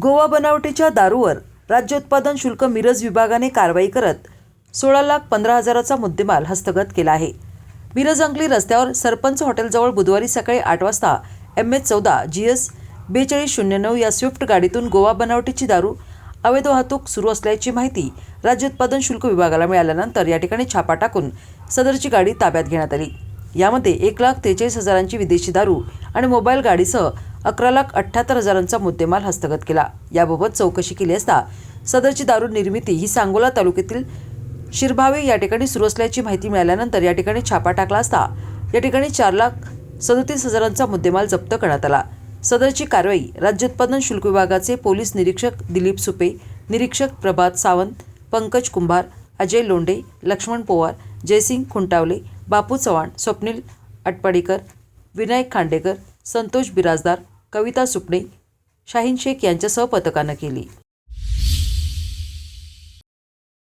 गोवा बनावटीच्या दारूवर राज्य उत्पादन शुल्क मिरज विभागाने कारवाई करत सोळा लाख पंधरा हजाराचा मुद्देमाल हस्तगत केला आहे. मिरज अंगली रस्त्यावर सरपंच हॉटेलजवळ बुधवारी सकाळी आठ वाजता एम एच चौदा जी एस बेचाळीस शून्य नऊ या स्विफ्ट गाडीतून गोवा बनावटीची दारू अवैध वाहतूक सुरू असल्याची माहिती राज्य उत्पादन शुल्क विभागाला मिळाल्यानंतर या ठिकाणी छापा टाकून सदरची गाडी ताब्यात घेण्यात आली. यामध्ये एक लाख त्रेचाळीस हजारांची विदेशी दारू आणि मोबाईल गाडीसह अकरा लाख अठ्ठ्याहत्तर हजारांचा मुद्देमाल हस्तगत केला. याबाबत चौकशी केली असता सदरची दारू निर्मिती ही सांगोला तालुक्यातील शिरभावे या ठिकाणी सुरू असल्याची माहिती मिळाल्यानंतर या ठिकाणी छापा टाकला असता या ठिकाणी चार लाख सदतीस हजारांचा मुद्देमाल जप्त करण्यात आला. सदरची कारवाई राज्य उत्पादन शुल्क विभागाचे पोलीस निरीक्षक दिलीप सुपे निरीक्षक प्रभात सावंत पंकज कुंभार अजय लोंडे लक्ष्मण पोवार जयसिंग खुंटावले बापू चव्हाण स्वप्नील अटपाडीकर विनायक खांडेकर संतोष बिराजदार कविता सुपणे शाहीन शेख यांच्यासह पथकानं केली.